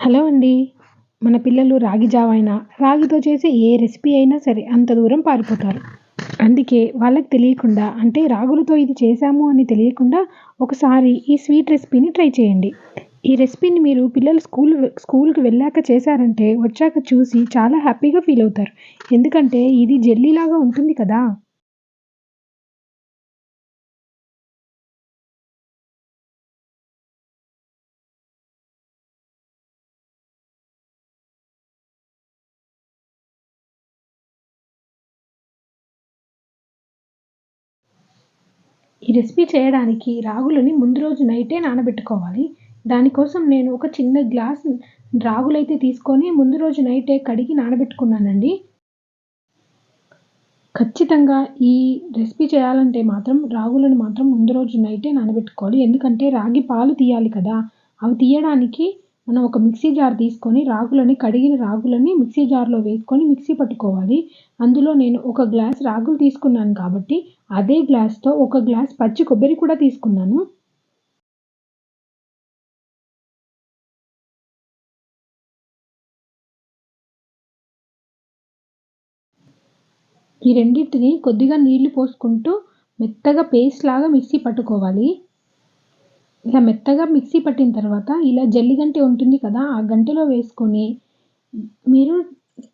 Hello అండి. మన పిల్లలు రాగి జావ అయినా రాగితో చేసే ఏ రెసిపీ అయినా సరే అంత దూరం పారిపోతారు. అందుకే వాళ్ళకి తెలియకుండా అంటే రాగులతో ఇది చేశాము అని తెలియకుండా ఒకసారి ఈ స్వీట్ రెసిపీని ట్రై చేయండి. ఈ రెసిపీని మీరు పిల్లలు స్కూల్ స్కూల్కి వెళ్ళాక చేశారంటే వచ్చాక చూసి చాలా హ్యాపీగా ఫీల్ అవుతారు. ఎందుకంటే ఇది జెల్లీలాగా ఉంటుంది కదా. ఈ రెసిపీ చేయడానికి రాగులని ముందు రోజు నైటే నానబెట్టుకోవాలి. దానికోసం నేను ఒక చిన్న గ్లాస్ రాగులైతే తీసుకొని ముందు రోజు నైటే కడిగి నానబెట్టుకున్నానండి. ఖచ్చితంగా ఈ రెసిపీ చేయాలంటే మాత్రం రాగులను మాత్రం ముందు రోజు నైటే నానబెట్టుకోవాలి. ఎందుకంటే రాగి పాలు తీయాలి కదా. అవి తీయడానికి మనం ఒక మిక్సీ జార్ తీసుకొని రాగులని కడిగిన రాగులని మిక్సీ జార్లో వేసుకొని మిక్సీ పట్టుకోవాలి. అందులో నేను ఒక గ్లాస్ రాగులు తీసుకున్నాను కాబట్టి అదే గ్లాస్తో ఒక గ్లాస్ పచ్చి కొబ్బరి కూడా తీసుకున్నాను. ఈ రెండింటిని కొద్దిగా నీళ్ళు పోసుకుంటూ మెత్తగా పేస్ట్ లాగా మిక్సీ పట్టుకోవాలి. ఇలా మెత్తగా మిక్సీ పట్టిన తర్వాత ఇలా జల్లి గంటె ఉంటుంది కదా ఆ గంటెలో వేసుకొని మీరు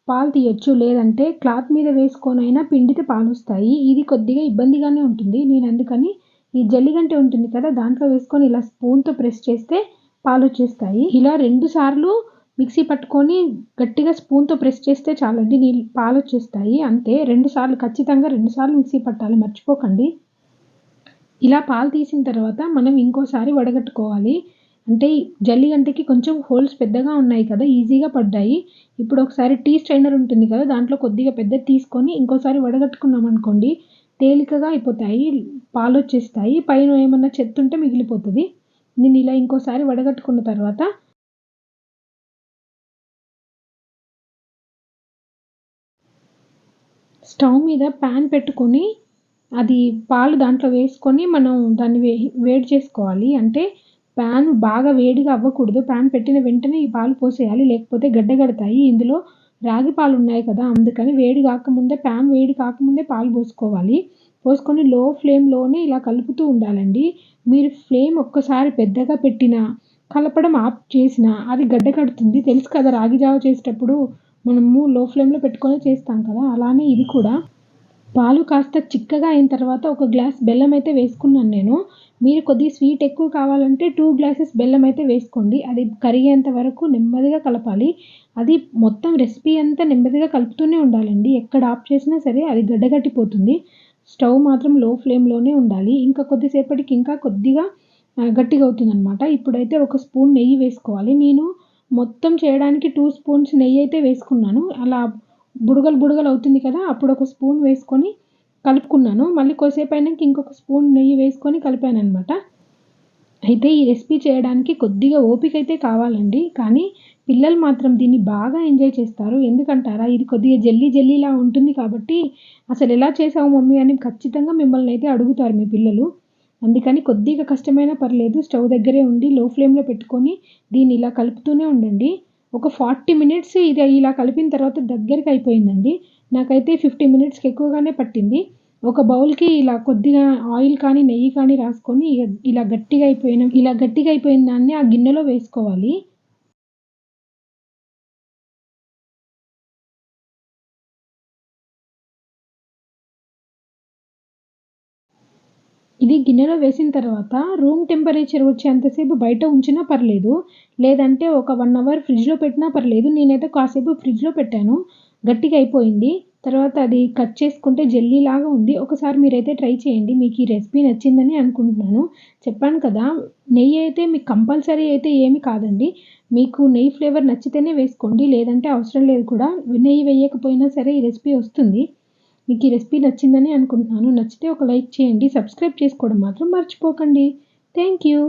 పాలు తీయొచ్చు. లేదంటే క్లాత్ మీద వేసుకొని అయినా పిండితే పాలు వస్తాయి. ఇది కొద్దిగా ఇబ్బందిగానే ఉంటుంది. నేను అందుకని ఈ జల్లి గంటె ఉంటుంది కదా దాంట్లో వేసుకొని ఇలా స్పూన్తో ప్రెస్ చేస్తే పాలు వచ్చేస్తాయి. ఇలా రెండు సార్లు మిక్సీ పట్టుకొని గట్టిగా స్పూన్తో ప్రెస్ చేస్తే చాలండి నీళ్ళు పాలు వచ్చేస్తాయి. అంతే రెండు సార్లు ఖచ్చితంగా రెండు సార్లు మిక్సీ పట్టాలి. మర్చిపోకండి. ఇలా పాలు తీసిన తర్వాత మనం ఇంకోసారి వడగట్టుకోవాలి. అంటే జల్లి గంటకి కొంచెం హోల్స్ పెద్దగా ఉన్నాయి కదా ఈజీగా పడ్డాయి. ఇప్పుడు ఒకసారి టీ స్ట్రైనర్ ఉంటుంది కదా దాంట్లో కొద్దిగా పెద్ద తీసుకొని ఇంకోసారి వడగట్టుకున్నాం అనుకోండి తేలికగా అయిపోతాయి పాలు వచ్చేస్తాయి. పైన ఏమన్నా చెత్త ఉంటే మిగిలిపోతుంది. నేను ఇలా ఇంకోసారి వడగట్టుకున్న తర్వాత స్టవ్ మీద ప్యాన్ పెట్టుకొని అది పాలు దాంట్లో వేసుకొని మనం దాన్ని వే వేడి చేసుకోవాలి. అంటే ప్యాన్ బాగా వేడిగా అవ్వకూడదు. ప్యాన్ పెట్టిన వెంటనే ఈ పాలు పోసేయాలి. లేకపోతే గడ్డగడతాయి ఇందులో రాగి పాలు ఉన్నాయి కదా అందుకని వేడి కాకముందే ప్యాన్ వేడి కాకముందే పాలు పోసుకోవాలి. పోసుకొని లో ఫ్లేమ్లోనే ఇలా కలుపుతూ ఉండాలండి. మీరు ఫ్లేమ్ ఒక్కసారి పెద్దగా పెట్టినా కలపడం ఆఫ్ చేసినా అది గడ్డ కడుతుంది. తెలుసు కదా రాగి జావ చేసేటప్పుడు మనము లో ఫ్లేమ్లో పెట్టుకొని చేస్తాం కదా అలానే ఇది కూడా. పాలు కాస్త చిక్కగా అయిన తర్వాత ఒక గ్లాస్ బెల్లం అయితే వేసుకున్నాను నేను. మీరు కొద్దిగా స్వీట్ ఎక్కువ కావాలంటే టూ గ్లాసెస్ బెల్లం అయితే వేసుకోండి. అది కరిగేంత వరకు నెమ్మదిగా కలపాలి. అది మొత్తం రెసిపీ అంతా నెమ్మదిగా కలుపుతూనే ఉండాలండి. ఎక్కడ ఆఫ్ చేసినా సరే అది గడ్డగట్టిపోతుంది. స్టవ్ మాత్రం లో ఫ్లేమ్లోనే ఉండాలి. ఇంకా కొద్దిసేపటికి ఇంకా కొద్దిగా గట్టిగా అవుతుందన్నమాట. ఇప్పుడైతే ఒక స్పూన్ నెయ్యి వేసుకోవాలి. నేను మొత్తం చేయడానికి టూ స్పూన్స్ నెయ్యి అయితే వేసుకున్నాను. అలా బుడగలు బుడగలు అవుతుంది కదా అప్పుడు ఒక స్పూన్ వేసుకొని కలుపుకున్నాను. మళ్ళీ కొద్దిసేపు అయినాక ఇంకొక స్పూన్ నెయ్యి వేసుకొని కలిపాను అనమాట అయితే ఈ రెసిపీ చేయడానికి కొద్దిగా ఓపిక అయితే కావాలండి కానీ పిల్లలు మాత్రం దీన్ని బాగా ఎంజాయ్ చేస్తారు. ఎందుకంటారా? ఇది కొద్దిగా జల్లీ జల్లీలా ఉంటుంది కాబట్టి అసలు ఎలా చేసావు మమ్మీ అని ఖచ్చితంగా మిమ్మల్ని అయితే అడుగుతారు మీ పిల్లలు. అందుకని కొద్దిగా కష్టమైనా పర్లేదు స్టవ్ దగ్గరే ఉండి లో ఫ్లేమ్లో పెట్టుకొని దీన్ని ఇలా కలుపుతూనే ఉండండి. ఒక ఫార్టీ మినిట్స్ ఇది ఇలా కలిపిన తర్వాత దగ్గరికి అయిపోయిందండి. నాకైతే ఫిఫ్టీ మినిట్స్కి ఎక్కువగానే పట్టింది. ఒక బౌల్కి ఇలా కొద్దిగా ఆయిల్ కానీ నెయ్యి కానీ రాసుకొని ఇలా గట్టిగా అయిపోయిన ఇలా గట్టిగా అయిపోయిన దాన్ని ఆ గిన్నెలో వేసుకోవాలి. ఇది గిన్నెలో వేసిన తర్వాత రూమ్ టెంపరేచర్ వచ్చేంతసేపు బయట ఉంచినా పర్లేదు లేదంటే ఒక వన్ అవర్ ఫ్రిడ్జ్లో పెట్టినా పర్లేదు. నేనైతే కాసేపు ఫ్రిడ్జ్లో పెట్టాను. గట్టిగా అయిపోయింది. తర్వాత అది కట్ చేసుకుంటే జెల్లీ లాగా ఉంది. ఒకసారి మీరైతే ట్రై చేయండి. మీకు ఈ రెసిపీ నచ్చిందని అనుకుంటున్నాను. చెప్పాను కదా నెయ్యి అయితే మీకు కంపల్సరీ అయితే ఏమి కాదండి. మీకు నెయ్యి ఫ్లేవర్ నచ్చితేనే వేసుకోండి. లేదంటే అవసరం లేదు కూడా. నెయ్యి వేయకపోయినా సరే ఈ రెసిపీ వస్తుంది. మీకు ఈ రెసిపీ నచ్చిందని అనుకుంటున్నాను. నచ్చితే ఒక లైక్ చేయండి. సబ్స్క్రైబ్ చేసుకోవడం మాత్రం మర్చిపోకండి. Thank you.